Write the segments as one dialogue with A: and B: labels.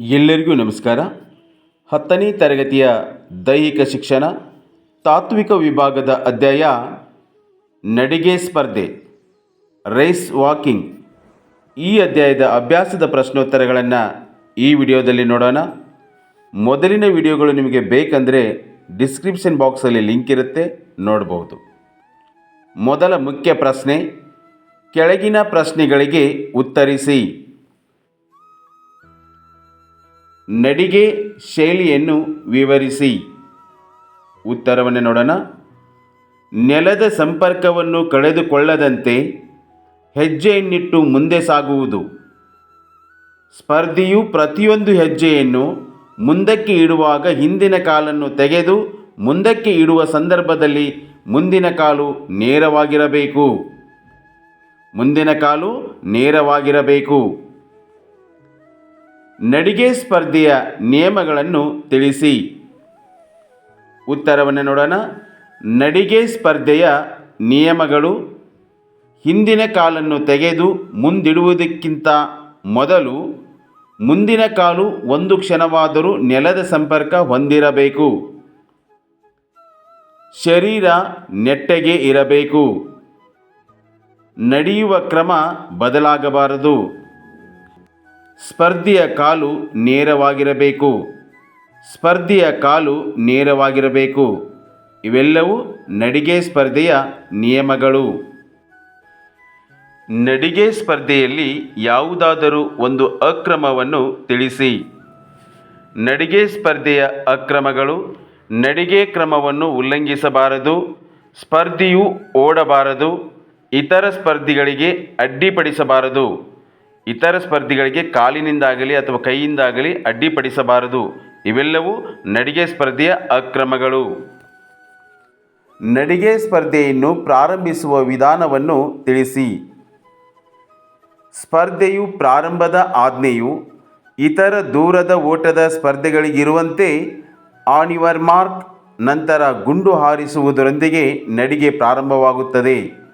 A: ಎಲ್ಲರಿಗೂ ನಮಸ್ಕಾರ. ಹತ್ತನೇ ತರಗತಿಯ ದೈಹಿಕ ಶಿಕ್ಷಣ, ತಾತ್ವಿಕ ವಿಭಾಗದ ಅಧ್ಯಾಯ, ನಡಿಗೆ ಸ್ಪರ್ಧೆ ರೇಸ್ ವಾಕಿಂಗ್ ಈ ಅಧ್ಯಾಯದ ಅಭ್ಯಾಸದ ಪ್ರಶ್ನೋತ್ತರಗಳನ್ನು ಈ ವಿಡಿಯೋದಲ್ಲಿ ನೋಡೋಣ. ಮೊದಲಿನ ವಿಡಿಯೋಗಳು ನಿಮಗೆ ಬೇಕಂದರೆ ಡಿಸ್ಕ್ರಿಪ್ಷನ್ ಬಾಕ್ಸಲ್ಲಿ ಲಿಂಕ್ ಇರುತ್ತೆ ನೋಡಬಹುದು ಮೊದಲ ಮುಖ್ಯ ಪ್ರಶ್ನೆ, ಕೆಳಗಿನ ಪ್ರಶ್ನೆಗಳಿಗೆ ಉತ್ತರಿಸಿ. ನಡಿಗೆ ಶೈಲಿಯನ್ನು ವಿವರಿಸಿ. ಉತ್ತರವನ್ನು ನೋಡೋಣ. ನೆಲದ ಸಂಪರ್ಕವನ್ನು ಕಳೆದುಕೊಳ್ಳದಂತೆ ಹೆಜ್ಜೆಯನ್ನಿಟ್ಟು ಮುಂದೆ ಸಾಗುವುದು. ಸ್ಪರ್ಧಿಯು ಪ್ರತಿಯೊಂದು ಹೆಜ್ಜೆಯನ್ನು ಮುಂದಕ್ಕೆ ಇಡುವಾಗ ಹಿಂದಿನ ಕಾಲನ್ನು ತೆಗೆದು ಮುಂದಕ್ಕೆ ಇಡುವ ಸಂದರ್ಭದಲ್ಲಿ ಮುಂದಿನ ಕಾಲು ನೇರವಾಗಿರಬೇಕು. ಮುಂದಿನ ಕಾಲು ನೇರವಾಗಿರಬೇಕು. ನಡಿಗೆ ಸ್ಪರ್ಧೆಯ ನಿಯಮಗಳನ್ನು ತಿಳಿಸಿ. ಉತ್ತರವನ್ನು ನೋಡೋಣ. ನಡಿಗೆ ಸ್ಪರ್ಧೆಯ ನಿಯಮಗಳು ಹಿಂದಿನ ಕಾಲನ್ನು ತೆಗೆದು ಮುಂದಿಡುವುದಕ್ಕಿಂತ ಮೊದಲು ಮುಂದಿನ ಕಾಲು ಒಂದು ಕ್ಷಣವಾದರೂ ನೆಲದ ಸಂಪರ್ಕ ಹೊಂದಿರಬೇಕು. ಶರೀರ ನೆಟ್ಟಗೆ ಇರಬೇಕು. ನಡೆಯುವ ಕ್ರಮ ಬದಲಾಗಬಾರದು. ಸ್ಪರ್ಧೆಯ ಕಾಲು ನೇರವಾಗಿರಬೇಕು. ಸ್ಪರ್ಧಿಯ ಕಾಲು ನೇರವಾಗಿರಬೇಕು. ಇವೆಲ್ಲವೂ ನಡಿಗೆ ಸ್ಪರ್ಧೆಯ ನಿಯಮಗಳು. ನಡಿಗೆ ಸ್ಪರ್ಧೆಯಲ್ಲಿ ಯಾವುದಾದರೂ ಒಂದು ಅಕ್ರಮವನ್ನು ತಿಳಿಸಿ. ನಡಿಗೆ ಸ್ಪರ್ಧೆಯ ಅಕ್ರಮಗಳು ನಡಿಗೆ ಕ್ರಮವನ್ನು ಉಲ್ಲಂಘಿಸಬಾರದು, ಸ್ಪರ್ಧಿಯು ಓಡಬಾರದು, ಇತರ ಸ್ಪರ್ಧಿಗಳಿಗೆ ಅಡ್ಡಿಪಡಿಸಬಾರದು. ಇತರ ಸ್ಪರ್ಧಿಗಳಿಗೆ ಕಾಲಿನಿಂದಾಗಲಿ ಅಥವಾ ಕೈಯಿಂದಾಗಲಿ ಅಡ್ಡಿಪಡಿಸಬಾರದು. ಇವೆಲ್ಲವೂ ನಡಿಗೆ ಸ್ಪರ್ಧೆಯ ಅಕ್ರಮಗಳು. ನಡಿಗೆ ಸ್ಪರ್ಧೆಯನ್ನು ಪ್ರಾರಂಭಿಸುವ ವಿಧಾನವನ್ನು ತಿಳಿಸಿ. ಸ್ಪರ್ಧೆಯು ಪ್ರಾರಂಭದ ಆಜ್ಞೆಯು ಇತರ ದೂರದ ಓಟದ ಸ್ಪರ್ಧೆಗಳಿಗಿರುವಂತೆ ಆನ್ ಮಾರ್ಕ್ ನಂತರ ಗುಂಡು ಹಾರಿಸುವುದರೊಂದಿಗೆ ನಡಿಗೆ ಪ್ರಾರಂಭವಾಗುತ್ತದೆ.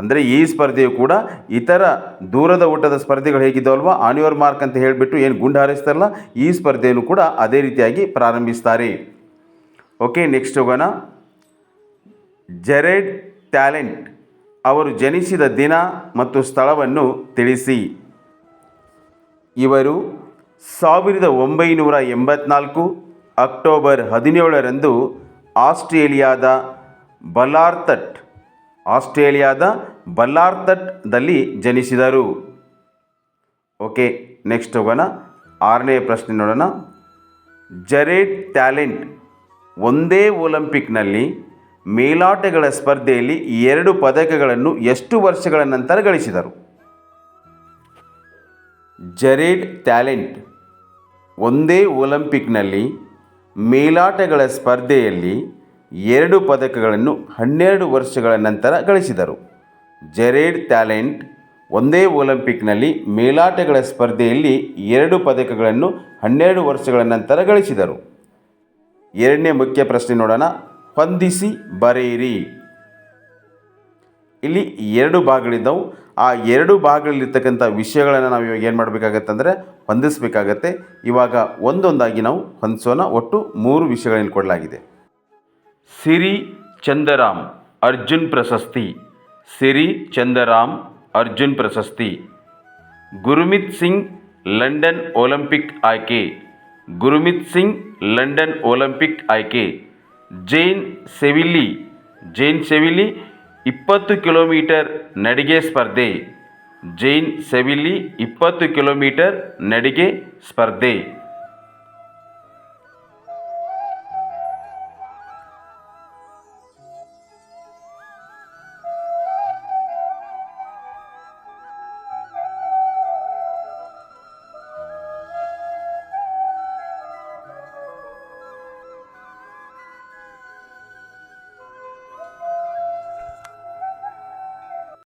A: ಅಂದರೆ ಈ ಸ್ಪರ್ಧೆಯು ಕೂಡ ಇತರ ದೂರದ ಊಟದ ಸ್ಪರ್ಧೆಗಳು ಹೇಗಿದ್ದಾವಲ್ವ? ಆನ್ ಯುವರ್ ಮಾರ್ಕ್ ಅಂತ ಹೇಳಿಬಿಟ್ಟು ಏನು ಗುಂಡು ಹಾರಿಸ್ತಾರಲ್ಲ, ಈ ಸ್ಪರ್ಧೆಯನ್ನು ಕೂಡ ಅದೇ ರೀತಿಯಾಗಿ ಪ್ರಾರಂಭಿಸ್ತಾರೆ. ಓಕೆ, ನೆಕ್ಸ್ಟ್ ಹೋಗೋಣ. Jared talent. ಅವರು ಜನಿಸಿದ ದಿನ ಮತ್ತು ಸ್ಥಳವನ್ನು ತಿಳಿಸಿ. ಇವರು ಸಾವಿರದ ಒಂಬೈನೂರ ಎಂಬತ್ನಾಲ್ಕು ಅಕ್ಟೋಬರ್ ಹದಿನೇಳರಂದು ಆಸ್ಟ್ರೇಲಿಯಾದ ಬಲಾರ್ತಟ್ ಆಸ್ಟ್ರೇಲಿಯಾದ ಬಲ್ಲಾರ್ತಟ್ದಲ್ಲಿ ಜನಿಸಿದರು. ಓಕೆ, ನೆಕ್ಸ್ಟ್ ಹೋಗೋಣ. ಆರನೇ ಪ್ರಶ್ನೆ ನೋಡೋಣ. ಜರೇಡ್ ಟ್ಯಾಲೆಂಟ್ ಒಂದೇ ಒಲಿಂಪಿಕ್ನಲ್ಲಿ ಮೇಲಾಟಗಳ ಸ್ಪರ್ಧೆಯಲ್ಲಿ ಎರಡು ಪದಕಗಳನ್ನು ಎಷ್ಟು ವರ್ಷಗಳ ನಂತರ ಗಳಿಸಿದರು? ಜರೇಡ್ ಟ್ಯಾಲೆಂಟ್ ಒಂದೇ ಒಲಿಂಪಿಕ್ನಲ್ಲಿ ಮೇಲಾಟಗಳ ಸ್ಪರ್ಧೆಯಲ್ಲಿ ಎರಡು ಪದಕಗಳನ್ನು ಹನ್ನೆರಡು ವರ್ಷಗಳ ನಂತರ ಗಳಿಸಿದರು. ಜೆರೇಡ್ ಟ್ಯಾಲೆಂಟ್ ಒಂದೇ ಒಲಿಂಪಿಕ್ನಲ್ಲಿ ಮೇಲಾಟಗಳ ಸ್ಪರ್ಧೆಯಲ್ಲಿ ಎರಡು ಪದಕಗಳನ್ನು ಹನ್ನೆರಡು ವರ್ಷಗಳ ನಂತರ ಗಳಿಸಿದರು. ಎರಡನೇ ಮುಖ್ಯ ಪ್ರಶ್ನೆ ನೋಡೋಣ. ಹೊಂದಿಸಿ ಬರೆಯಿರಿ. ಇಲ್ಲಿ ಎರಡು ಭಾಗಗಳಿದ್ದವು. ಆ ಎರಡು ಭಾಗಗಳಲ್ಲಿರ್ತಕ್ಕಂಥ ವಿಷಯಗಳನ್ನು ನಾವು ಇವಾಗ ಏನು ಮಾಡಬೇಕಾಗತ್ತಂದರೆ ಹೊಂದಿಸಬೇಕಾಗತ್ತೆ. ಇವಾಗ ಒಂದೊಂದಾಗಿ ನಾವು ಹೊಂದಿಸೋಣ. ಒಟ್ಟು ಮೂರು ವಿಷಯಗಳನ್ನು ಕೊಡಲಾಗಿದೆ. ಸಿರಿ ಚಂದರಾಮ್ ಅರ್ಜುನ್ ಪ್ರಶಸ್ತಿ ಸಿರಿ ಚಂದರಾಮ್ ಅರ್ಜುನ್ ಪ್ರಶಸ್ತಿ ಗುರುಮಿತ್ ಸಿಂಗ್ ಲಂಡನ್ ಒಲಿಂಪಿಕ್ ಆಯ್ಕೆ ಗುರುಮಿತ್ ಸಿಂಗ್ ಲಂಡನ್ ಒಲಿಂಪಿಕ್ ಆಯ್ಕೆ ಜೈನ್ ಸೆವಿಲ್ಲಿ ಜೈನ್ ಸೆವಿಲಿ ಇಪ್ಪತ್ತು ಕಿಲೋಮೀಟರ್ ನಡಿಗೆ ಸ್ಪರ್ಧೆ ಜೈನ್ ಸೆವಿಲಿ ಇಪ್ಪತ್ತು ಕಿಲೋಮೀಟರ್ ನಡಿಗೆ ಸ್ಪರ್ಧೆ